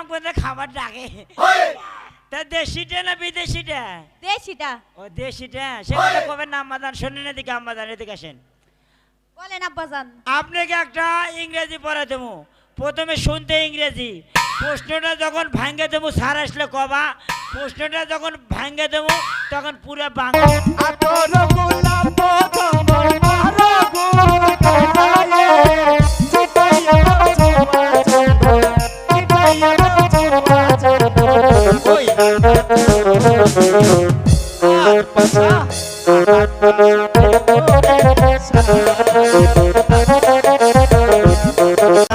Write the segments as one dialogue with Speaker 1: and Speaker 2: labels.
Speaker 1: আমাকে খাবার ডাকে তা দেশিটা না বিদেশিটা?
Speaker 2: দেশিটা।
Speaker 1: ও দেশিটা? সেটা কবে নাম মাদান শোনেন এদিকে আম্মাদান এদিকে আসেন।
Speaker 2: বলেন আব্বাজান।
Speaker 1: আপনাকে একটা ইংরেজি পড়াই দেবো। প্রথমে শুনতে ইংরেজি। প্রশ্নটা যখন ভাঙ্গে দেবো স্যার আসলে কবা। প্রশ্নটা যখন ভাঙ্গে দেবো তখন পুরো বাংলা।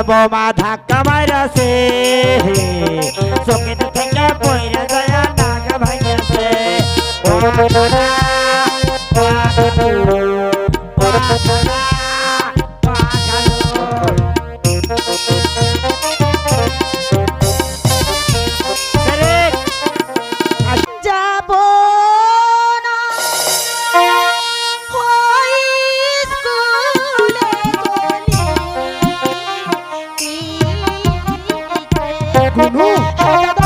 Speaker 1: বোমা ধাক্কা মাইরাছে চোখে থেকে পয়রা যায় নাক ভাঙাছে ও দাদা, পাখালো, Thank.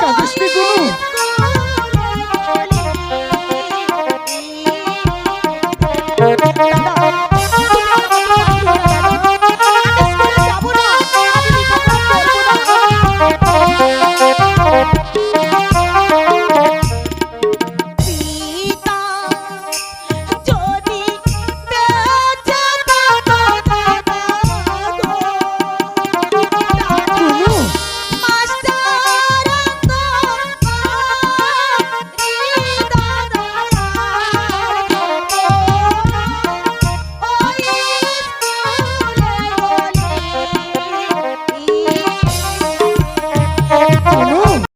Speaker 2: কাঁদিস নি গুলু